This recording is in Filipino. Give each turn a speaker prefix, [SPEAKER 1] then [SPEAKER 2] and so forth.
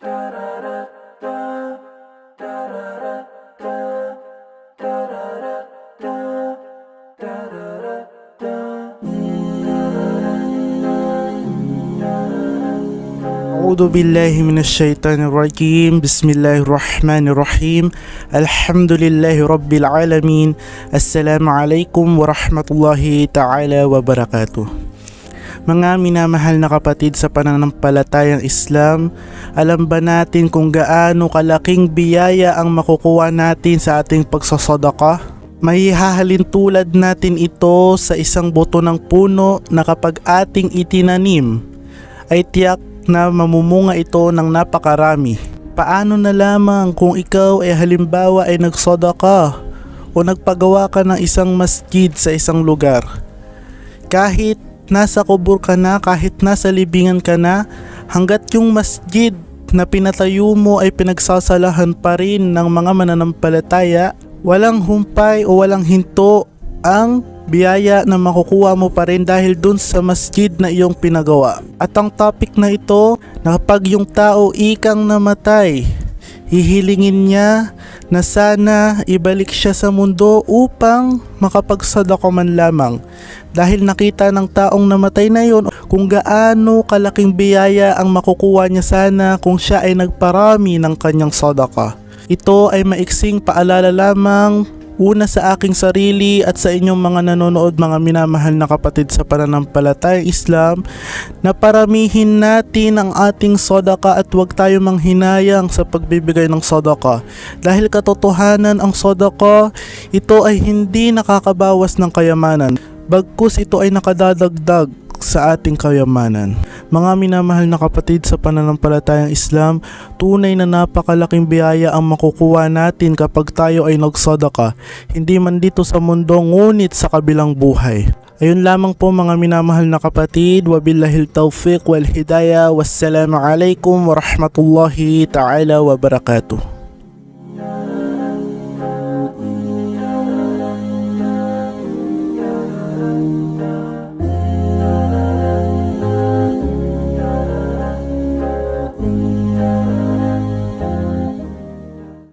[SPEAKER 1] أعوذ بالله من الشيطان الرجيم. بسم الله الرحمن الرحيم. الحمد لله رب العالمين. السلام عليكم ورحمة الله تعالى وبركاته. Mga minamahal na kapatid sa pananampalatayang Islam, alam ba natin kung gaano kalaking biyaya ang makukuha natin sa ating pagsasadaka? May tulad natin ito sa isang buto ng puno na kapag ating itinanim, ay tiyak na mamumunga ito ng napakarami. Paano na lamang kung ikaw ay halimbawa ay nagsodaka o nagpagawa ka ng isang masjid sa isang lugar? Kahit nasa kubur ka na, kahit nasa libingan ka na, hanggat yung masjid na pinatayo mo ay pinagsasalahan pa rin ng mga mananampalataya, walang humpay o walang hinto ang biyaya na makukuha mo pa rin dahil dun sa masjid na iyong pinagawa. At ang topic na ito, na kapag yung tao ikang namatay, hihilingin niya na sana ibalik siya sa mundo upang makapagsadako man lamang. Dahil nakita ng taong namatay na yon kung gaano kalaking biyaya ang makukuha niya sana kung siya ay nagparami ng kanyang sadaka. Ito ay maiksing paalala lamang una sa aking sarili at sa inyong mga nanonood mga minamahal na kapatid sa pananampalatayang Islam na paramihin natin ang ating sodaka at huwag tayo manghinayang sa pagbibigay ng sodaka. Dahil katotohanan ang sodaka, ito ay hindi nakakabawas ng kayamanan. Bagkus ito ay nakadadagdag sa ating kayamanan. Mga minamahal na kapatid sa pananampalatayang Islam, tunay na napakalaking biyaya ang makukuha natin kapag tayo ay nagsadaka, hindi man dito sa mundo ngunit sa kabilang buhay. Ayun lamang po mga minamahal na kapatid, wabillahil tawfiq wal hidayah, wassalamu alaikum warahmatullahi ta'ala wabarakatuh.